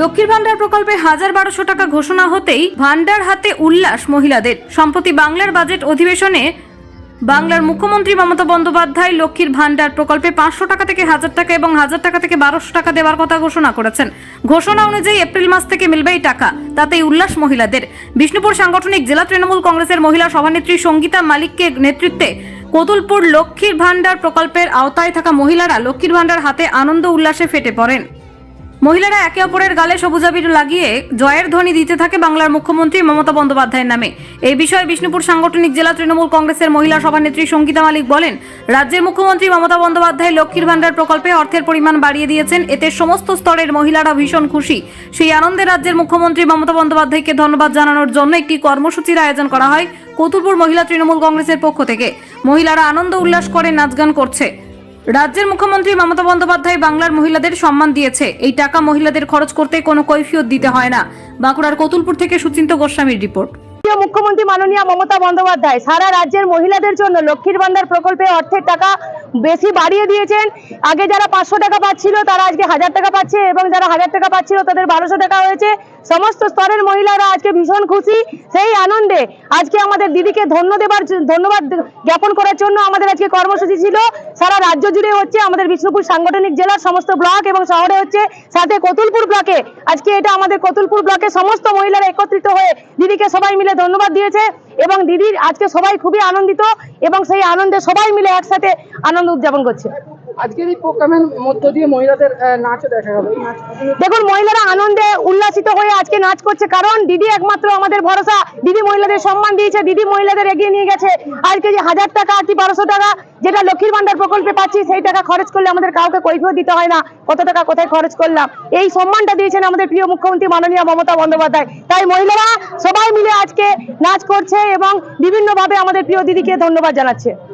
লক্ষ্মীর ভান্ডার প্রকল্পে হাজার বারোশো টাকা ঘোষণা হতেই ভান্ডার হাতে উল্লাস মহিলাদের। সম্প্রতি বাংলার বাজেট অধিবেশনে বাংলার মুখ্যমন্ত্রী মমতা বন্দ্যোপাধ্যায় লক্ষ্মীর ভান্ডার প্রকল্পে পাঁচশো টাকা থেকে হাজার টাকা এবং হাজার টাকা থেকে বারোশো টাকা দেওয়ার কথা ঘোষণা করেছেন। ঘোষণা অনুযায়ী এপ্রিল মাস থেকে মিলবে এই টাকা। তাতেই উল্লাস মহিলাদের। বিষ্ণুপুর সাংগঠনিক জেলা তৃণমূল কংগ্রেসের মহিলা সভানেত্রী সঙ্গীতা মালিককে নেতৃত্বে কোতুলপুর লক্ষ্মীর ভান্ডার প্রকল্পের আওতায় থাকা মহিলারা লক্ষ্মীর ভান্ডার হাতে আনন্দ উল্লাসে ফেটে পড়েন। মহিলারা একে অপরের গালে সবুজ আবির লাগিয়ে জয়ের ধ্বনি দিতে থাকে বাংলার মুখ্যমন্ত্রী মমতা বন্দ্যোপাধ্যায়ের নামে। এই বিষয়ে বিষ্ণুপুর সাংগঠনিক জেলা তৃণমূল কংগ্রেসের মহিলা সভানেত্রী সঙ্গীতা মালিক বলেন, রাজ্যের মুখ্যমন্ত্রী মমতা বন্দ্যোপাধ্যায় লক্ষ্মীর ভান্ডার প্রকল্পে অর্থের পরিমাণ বাড়িয়ে দিয়েছেন। এতে সমস্ত স্তরের মহিলারা ভীষণ খুশি। সেই আনন্দে রাজ্যের মুখ্যমন্ত্রী মমতা বন্দ্যোপাধ্যায়কে ধন্যবাদ জানানোর জন্য একটি কর্মসূচির আয়োজন করা হয় কতুলপুর মহিলা তৃণমূল কংগ্রেসের পক্ষ থেকে। মহিলারা আনন্দ উল্লাস করে নাচগান করছে। রাজ্যের মুখ্যমন্ত্রী মমতা বন্দ্যোপাধ্যায় বাংলার মহিলাদের সম্মান দিয়েছে। এই টাকা মহিলাদের খরচ করতে কোনো কৈফিয়ত দিতে হয় না। বাঁকুড়ার কতুলপুর থেকে সুচিন্ত গোস্বামীর রিপোর্ট। মুখ্যমন্ত্রী, মাননীয় মমতা বন্দ্যোপাধ্যায়, সারা রাজ্যের মহিলাদের জন্য লক্ষ্মীর ভান্ডার প্রকল্পে অর্থের টাকা বেশি বাড়িয়ে দিয়েছেন। আগে যারা পাঁচশো টাকা পাচ্ছিল, তারা আজকে হাজার টাকা পাচ্ছে এবং যারা হাজার টাকা পাচ্ছিল, তাদের বারোশো টাকা হয়েছে। সমস্ত স্তরের মহিলারা আজকে ভীষণ খুশি, সেই আনন্দে আজকে আমাদের দিদিকে ধন্য দেবার ধন্যবাদ জ্ঞাপন করার জন্য আমাদের আজকে কর্মসূচি ছিল। সারা রাজ্য জুড়ে হচ্ছে আমাদের বিষ্ণুপুর সাংগঠনিক জেলার সমস্ত ব্লক এবং শহরে হচ্ছে সাথে কতুলপুর ব্লকে। আজকে এটা আমাদের কতুলপুর ব্লকে সমস্ত মহিলারা একত্রিত হয়ে দিদিকে সবাই মিলে ধন্যবাদ দিয়েছে এবং দিদির আজকে সবাই খুবই আনন্দিত এবং সেই আনন্দে সবাই মিলে একসাথে আনন্দ উদযাপন করছে। আজকের এই প্রোগ্রামের মধ্য দিয়ে মহিলাদের নাচও দেখা আপনি- দেখুন, মহিলারা আনন্দে উল্লাসিত হয়ে আজকে নাচ করছে, কারণ দিদি একমাত্র আমাদের ভরসা। দিদি মহিলাদের সম্মান দিয়েছে, দিদি মহিলাদের এগিয়ে নিয়ে গেছে। আজকে যে হাজার টাকা কি বারোশো টাকা যেটা লক্ষ্মীর ভান্ডার প্রকল্পে পাচ্ছি, সেই টাকা খরচ করলে আমাদের কাউকে কৈফিয়ত দিতে হয় না। কত টাকা কোথায় খরচ করলাম? এই সম্মানটা দিয়েছেন আমাদের প্রিয় মুখ্যমন্ত্রী মাননীয় মমতা বন্দ্যোপাধ্যায়। তাই মহিলারা সবাই মিলে আজকে নাচ করছে এবং বিভিন্নভাবে আমাদের প্রিয় দিদিকে ধন্যবাদ জানাচ্ছে।